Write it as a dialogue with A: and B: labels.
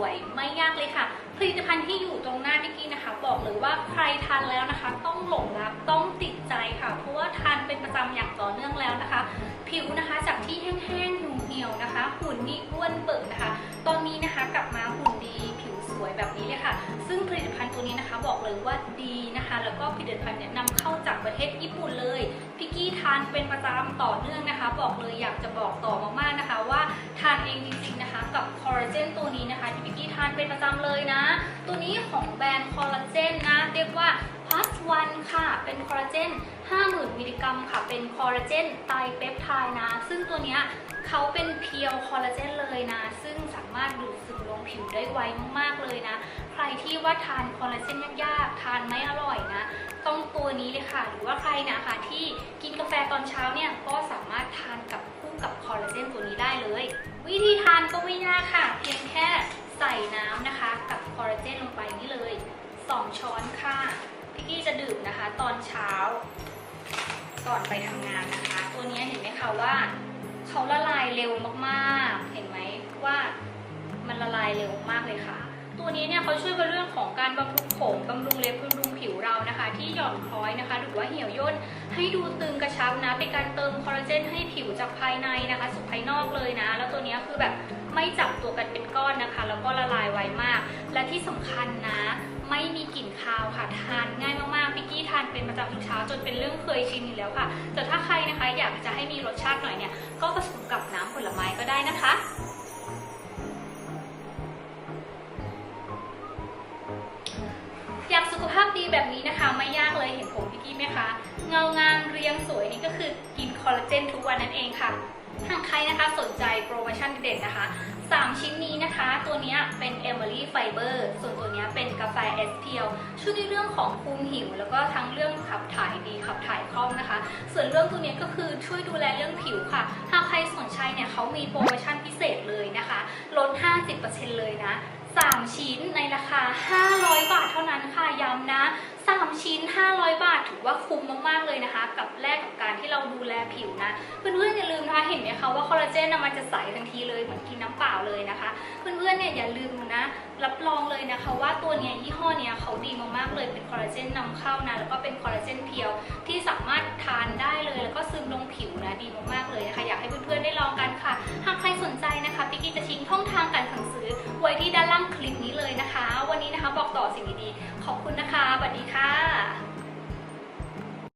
A: วยไม่ยากเลยค่ะ ผลิตภัณฑ์ที่อยู่ตรงหน้าพี่กี้นะคะ บอกเลยว่าใครทานแล้วนะคะ ต้องหลงรักต้องติดใจค่ะ เพราะว่าทานเป็นประจำอย่างต่อเนื่องแล้วนะคะ ผิวนะคะจากที่แห้งๆเหี่ยวนะคะ หุ่นนี่อ้วนเบิกนะคะ ตอนนี้นะคะกลับมาหุ่นดีผิวสวยแบบนี้เลยค่ะ ซึ่งผลิตภัณฑ์ตัวนี้นะคะ บอกเลยว่าดีนะคะ แล้วก็ผลิตภัณฑ์เนี่ยนำเข้าจากประเทศญี่ปุ่นเลยพี่กี้ทานเป็นประจำต่อเนื่องนะคะ บอกเลยอยากจะบอกต่อมากๆนะคะ ว่าทานเองจริงๆนะคะกับคอลลาเจนตัวนี้นะคะที่พี่กี้ทานเป็นประจำเลยนะ ตัวนี้ของแบรนด์คอลลาเจนนะเรียกว่า plus one ค่ะ เป็นคอลลาเจน 50,000 มิลลิกรัมค่ะ เป็นคอลลาเจนไตรเปปไทด์นะ ซึ่งตัวเนี้ยเขาเป็นเพียวคอลลาเจนเลยนะ ซึ่งสามารถดูดซึมลงผิวได้ไวมากๆเลยนะ ใครที่ว่าทานคอลลาเจนยากๆ ทานไม่อร่อยนะ ต้องตัว ค่ะ หรือว่าใครนะคะที่กินกาแฟตอนเช้าเนี่ยก็สามารถทานกับคู่กับคอลลาเจนตัวนี้ได้เลย วิธีทานก็ไม่ยากค่ะ เพียงแค่ใส่น้ำนะคะ กับคอลลาเจนลงไปนี่เลย 2 ช้อนค่ะพี่กี้จะดื่มนะคะ ตอนเช้า ก่อนไปทำงานนะคะ ตัวนี้เห็นไหมคะว่าเขาละลายเร็วมากๆ เห็นไหมว่ามันละลายเร็วมากเลยค่ะ ตัวนี้เนี่ยเขาช่วยในเรื่องของการบำรุงผมบำรุงเล็บ ที่หย่อนคล้อยนะคะ หรือว่าเหี่ยวย่นให้ดูตึงกระชับนะ เป็นการเติมคอลลาเจนให้ผิวจากภายในนะคะ สู่ภายนอกเลยนะ แล้วตัวนี้คือแบบไม่จับตัวกันเป็นก้อนนะคะ แล้วก็ละลายไวมาก และที่สำคัญนะ ไม่มีกลิ่นคาวค่ะ ทานง่ายมากๆพิกกี้ทานเป็นประจำทุกเช้าจนเป็นเรื่องเคยชินอยู่แล้วค่ะ แต่ถ้าใครนะคะอยากจะให้มีรสชาติหน่อยเนี่ย ก็ผสมกับน้ำผลไม้ก็ได้นะคะ แบบนี้นะคะไม่ยากเลยเห็นผมพี่กี้ไหมคะ เงางามเรียงสวยนี่ก็คือกินคอลลาเจนทุกวันนั่นเองค่ะหากใครนะคะสนใจโปรโมชั่นเด็ดนะคะ 3 ชิ้นนี้นะคะ ตัวนี้เป็น e m e r y Fiber ส่วนตัวนี้เป็นกาแฟ s p l ช่วยในเรื่องของคุมหิว แล้วก็ทั้งเรื่องขับถ่ายดีขับถ่ายคล่องนะคะ ส่วนเรื่องตัวนี้ก็คือช่วยดูแลเรื่องผิวค่ะ หากใครสนใจเนี่ยเขามีโปรโมชั่นพิเศษเลยนะคะ ลด 50%เลยนะ 3 ชิ้นในราคา 500 บาทเท่านั้นค่ะย้ำนะ ชิ้น 500 บาทถือว่าคุ้มมากๆเลยนะคะ กับแลกกับการที่เราดูแลผิวนะเพื่อนๆอย่าลืมนะคะเห็นไหมคะว่าคอลลาเจนน่ะมันจะใสทันทีเลยเหมือนกินน้ำเปล่าเลยนะคะ เพื่อนๆเนี่ยอย่าลืมนะรับรองเลยนะคะ ว่าตัวเนี้ยยี่ห้อเนี้ยเขาดีมากๆเลยเป็นคอลลาเจนนำเข้านะแล้วก็เป็นคอลลาเจนเพียวที่สามารถทานได้เลยแล้วก็ซึมลงผิวนะดีมากๆเลยนะคะอยากให้เพื่อนๆได้